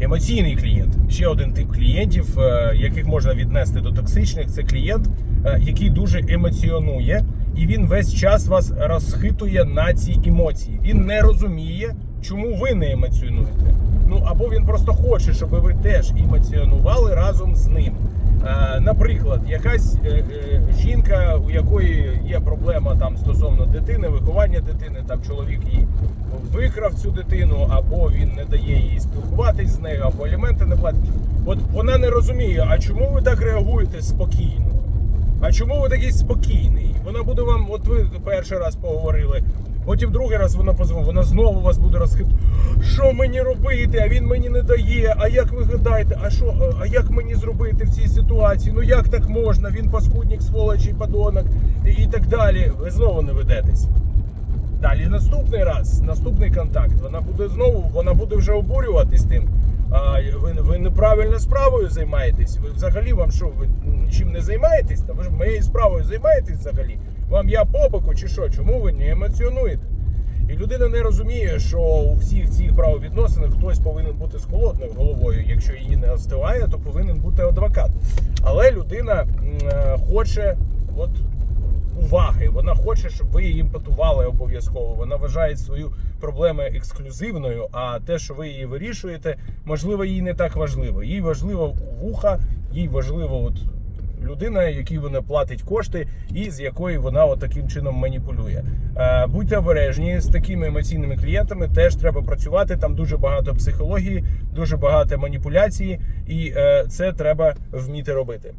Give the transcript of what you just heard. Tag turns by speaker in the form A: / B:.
A: Емоційний клієнт. Ще один тип клієнтів, е, яких можна віднести до токсичних, це клієнт, е, який дуже емоціонує, і він весь час вас розхитує на ці емоції. Він не розуміє, чому ви не емоціонуєте. Ну або він просто хоче, щоб ви теж емоціонували разом з ним. Е, Наприклад, якась жінка, у якої є проблема там стосовно дитини, виховання дитини, там чоловік її викрав цю дитину, або він не дає їй спілкуватись з нею, або аліменти не платить. От вона не розуміє, а чому ви так реагуєте спокійно? А чому ви такий спокійний? Вона буде вам, от ви перший раз поговорили, потім другий раз вона позвонила, вона знову вас буде розхитувати. Що мені робити? А він мені не дає. А як ви гадаєте? А що, а як мені зробити в цій ситуації? Ну як так можна? Він паскудник, сволоч і подонок і так далі. Ви знову не ведетесь. Далі наступний раз, наступний контакт, вона буде знову, вона буде вже обурюватись тим. А ви, ви неправильно справою займаєтесь. Ви взагалі вам що, ви нічим не займаєтесь? Та ви ж моєю справою займаєтесь взагалі? Вам я по боку чи що? Чому ви не емоціонуєте? І людина не розуміє, що у всіх цих правовідносинах хтось повинен бути з холодною головою. Якщо її не остиває, то повинен бути адвокат. Але людина е, хоче, от уваги. Вона хоче, щоб ви її імпотували обов'язково. Вона вважає свою проблему ексклюзивною. А те, що ви її вирішуєте, можливо, їй не так важливо. Їй важливо вуха, їй важливо от. Людина, якій вона платить кошти, і з якою вона от таким чином маніпулює. Е, Будьте обережні з такими емоційними клієнтами. Теж треба працювати. Там дуже багато психології, дуже багато маніпуляції, і е, це треба вміти робити.